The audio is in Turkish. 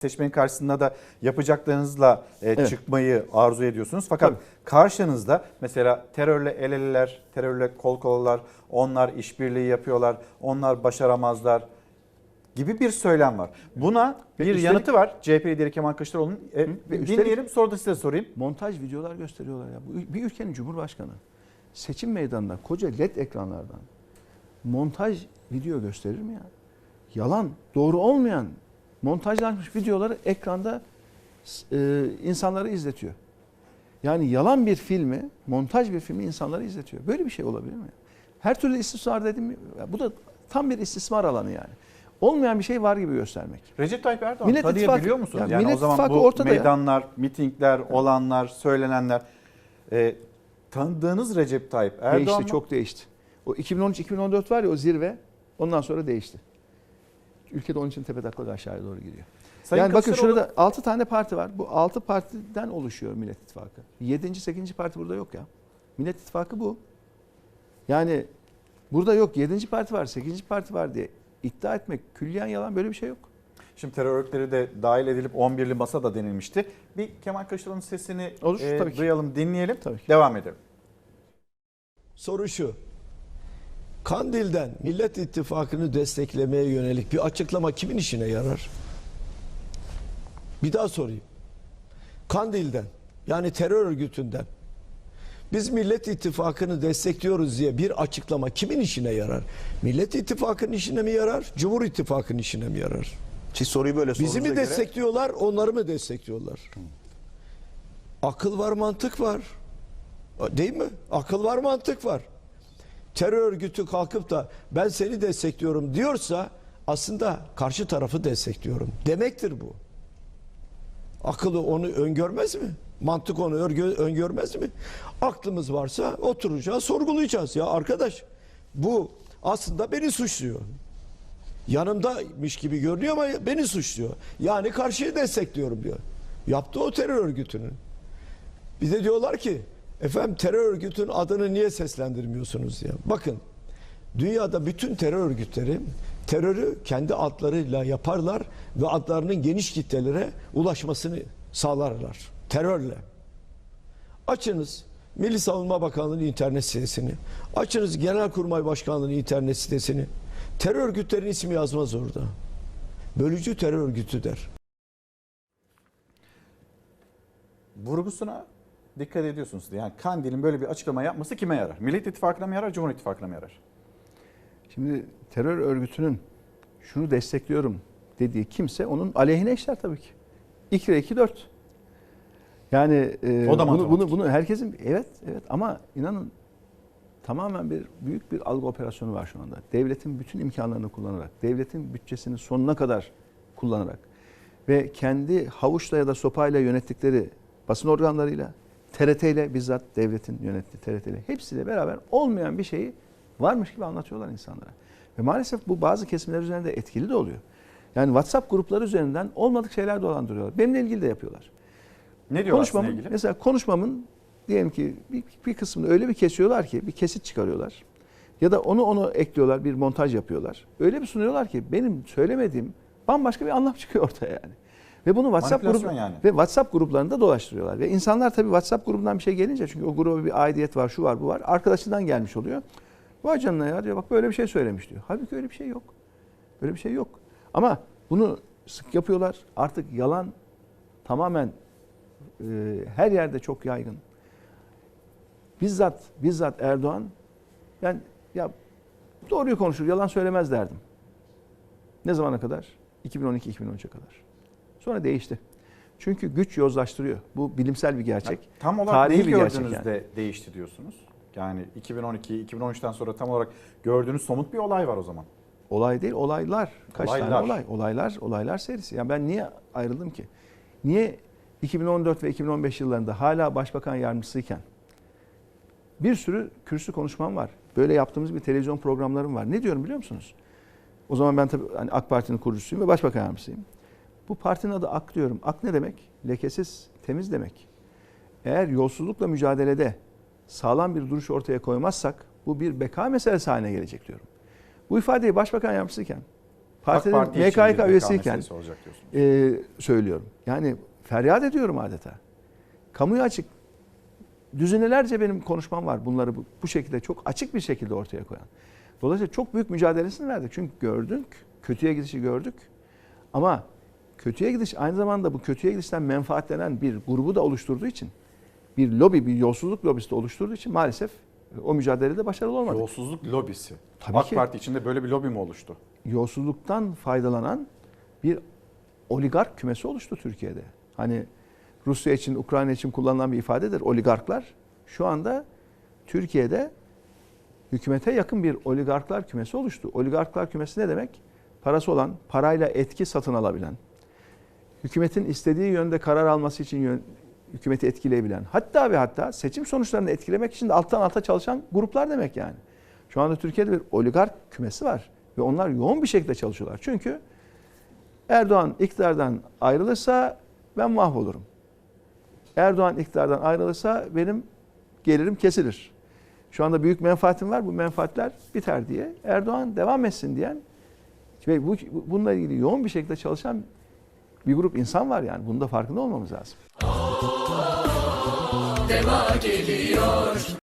seçmenin karşısında da yapacaklarınızla e, Evet. çıkmayı arzu ediyorsunuz. Fakat Tabii. karşınızda mesela terörle el eleler, terörle kol kolalar, onlar işbirliği yapıyorlar, onlar başaramazlar gibi bir söylem var. Buna Ve bir üstelik- yanıtı var CHP lideri Kemal Kılıçdaroğlu'nun. E, üstelik- dinleyelim sonra da size sorayım. montaj videolar gösteriyorlar ya. Bir ülkenin cumhurbaşkanı seçim meydanında koca led ekranlardan montaj video gösterir mi ya? Yalan, doğru olmayan montajlanmış videoları ekranda e, insanları izletiyor. Yani yalan bir filmi, montaj bir filmi insanları izletiyor. Böyle bir şey olabilir mi? Her türlü istismar dedim ya Bu da tam bir istismar alanı yani. Olmayan bir şey var gibi göstermek. Recep Tayyip Erdoğan Millet tanıyabiliyor İttifakı- musunuz? Ya yani Millet o zaman İttifakı bu ortada ya. meydanlar, mitingler, olanlar, söylenenler e, tanıdığınız Recep Tayyip Erdoğan değişti, mı? çok değişti. O 2013-2014 var ya o zirve ondan sonra değişti. Ülkede onun için tepe taklak aşağıya doğru gidiyor. Sayın yani bakın şurada 6 tane parti var. Bu 6 partiden oluşuyor Millet İttifakı. 7. 8. parti burada yok ya. Millet İttifakı bu. Yani burada yok 7. parti var, 8. parti var diye iddia etmek külliyen yalan böyle bir şey yok. Şimdi terör örgütleri de dahil edilip 11'li masa da denilmişti. Bir Kemal Kılıçdaroğlu'nun sesini Olur, e, ki. duyalım, dinleyelim. Tabii ki. Devam edelim. Soru şu. Kandil'den Millet İttifakı'nı desteklemeye yönelik bir açıklama kimin işine yarar? Bir daha sorayım. Kandil'den yani terör örgütünden biz Millet İttifakı'nı destekliyoruz diye bir açıklama kimin işine yarar? Millet İttifakı'nın işine mi yarar? Cumhur İttifakı'nın işine mi yarar? Siz soruyu böyle Bizi mi göre- destekliyorlar, onları mı destekliyorlar? Akıl var, mantık var. Değil mi? Akıl var, mantık var. Terör örgütü kalkıp da ben seni destekliyorum diyorsa aslında karşı tarafı destekliyorum. Demektir bu. Akıllı onu öngörmez mi? Mantık onu öngörmez mi? Aklımız varsa oturacağız, sorgulayacağız. Ya arkadaş bu aslında beni suçluyor yanımdaymış gibi görünüyor ama beni suçluyor. Yani karşıyı destekliyorum diyor. Yaptı o terör örgütünün. Bir diyorlar ki efendim terör örgütünün adını niye seslendirmiyorsunuz diye. Bakın dünyada bütün terör örgütleri terörü kendi adlarıyla yaparlar ve adlarının geniş kitlelere ulaşmasını sağlarlar. Terörle. Açınız Milli Savunma Bakanlığı'nın internet sitesini. Açınız Genelkurmay Başkanlığı'nın internet sitesini. Terör örgütlerin ismi yazmaz orada. Bölücü terör örgütü der. Vurgusuna dikkat ediyorsunuz. Yani Kandil'in böyle bir açıklama yapması kime yarar? Millet İttifakı'na mı yarar, Cumhur İttifakı'na mı yarar? Şimdi terör örgütünün şunu destekliyorum dediği kimse onun aleyhine işler tabii ki. 2 2 4. Yani e, O da bunu, bunu bunu herkesin evet evet ama inanın tamamen bir büyük bir algı operasyonu var şu anda. Devletin bütün imkanlarını kullanarak, devletin bütçesini sonuna kadar kullanarak ve kendi havuçla ya da sopayla yönettikleri basın organlarıyla, TRT ile bizzat devletin yönettiği TRT ile hepsiyle beraber olmayan bir şeyi varmış gibi anlatıyorlar insanlara. Ve maalesef bu bazı kesimler üzerinde etkili de oluyor. Yani WhatsApp grupları üzerinden olmadık şeyler dolandırıyorlar. Benimle ilgili de yapıyorlar. Ne diyorlar Konuşmamın, ilgili? mesela konuşmamın diyelim ki bir, bir kısmını öyle bir kesiyorlar ki bir kesit çıkarıyorlar. Ya da onu onu ekliyorlar bir montaj yapıyorlar. Öyle bir sunuyorlar ki benim söylemediğim bambaşka bir anlam çıkıyor ortaya yani. Ve bunu WhatsApp grubu yani. ve WhatsApp gruplarında dolaştırıyorlar. Ve insanlar tabii WhatsApp grubundan bir şey gelince çünkü o gruba bir aidiyet var, şu var, bu var. Arkadaşından gelmiş oluyor. Vay canına ya diyor bak böyle bir şey söylemiş diyor. Halbuki öyle bir şey yok. Böyle bir şey yok. Ama bunu sık yapıyorlar. Artık yalan tamamen e, her yerde çok yaygın. Bizzat bizzat Erdoğan ben ya doğruyu konuşur, yalan söylemez derdim. Ne zamana kadar? 2012-2013'e kadar. Sonra değişti. Çünkü güç yozlaştırıyor. Bu bilimsel bir gerçek. Tam olarak Tarihi bir gerçek gördüğünüzde değişti diyorsunuz? Yani 2012, 2013'ten sonra tam olarak gördüğünüz somut bir olay var o zaman. Olay değil, olaylar. Kaç Olaylar. tane olay? Olaylar, olaylar serisi. Yani ben niye ayrıldım ki? Niye 2014 ve 2015 yıllarında hala başbakan yardımcısıyken bir sürü kürsü konuşmam var. Böyle yaptığımız bir televizyon programlarım var. Ne diyorum biliyor musunuz? O zaman ben tabii hani AK Parti'nin kurucusuyum ve başbakan yardımcısıyım. Bu partinin adı AK diyorum. AK ne demek? Lekesiz, temiz demek. Eğer yolsuzlukla mücadelede sağlam bir duruş ortaya koymazsak bu bir beka meselesi haline gelecek diyorum. Bu ifadeyi başbakan yardımcısıyken partinin Parti MKYK üyesiyken e, söylüyorum. Yani feryat ediyorum adeta. Kamuya açık düzinelerce benim konuşmam var bunları bu, bu şekilde çok açık bir şekilde ortaya koyan. Dolayısıyla çok büyük mücadelesini verdik. Çünkü gördük, kötüye gidişi gördük. Ama kötüye gidiş aynı zamanda bu kötüye gidişten menfaatlenen bir grubu da oluşturduğu için bir lobi, bir yolsuzluk lobisi de oluşturduğu için maalesef e, o mücadelede başarılı olmadık. Yolsuzluk lobisi. Tabii AK ki. Parti içinde böyle bir lobi mi oluştu? yolsuzluktan faydalanan bir oligark kümesi oluştu Türkiye'de. Hani Rusya için, Ukrayna için kullanılan bir ifadedir oligarklar. Şu anda Türkiye'de hükümete yakın bir oligarklar kümesi oluştu. Oligarklar kümesi ne demek? Parası olan, parayla etki satın alabilen, hükümetin istediği yönde karar alması için yön, hükümeti etkileyebilen, hatta ve hatta seçim sonuçlarını etkilemek için de alttan alta çalışan gruplar demek yani. Şu anda Türkiye'de bir oligark kümesi var ve onlar yoğun bir şekilde çalışıyorlar. Çünkü Erdoğan iktidardan ayrılırsa ben mahvolurum. Erdoğan iktidardan ayrılırsa benim gelirim kesilir. Şu anda büyük menfaatim var. Bu menfaatler biter diye. Erdoğan devam etsin diyen ve bu, bununla ilgili yoğun bir şekilde çalışan bir grup insan var yani. Bunun da farkında olmamız lazım. Deva geliyor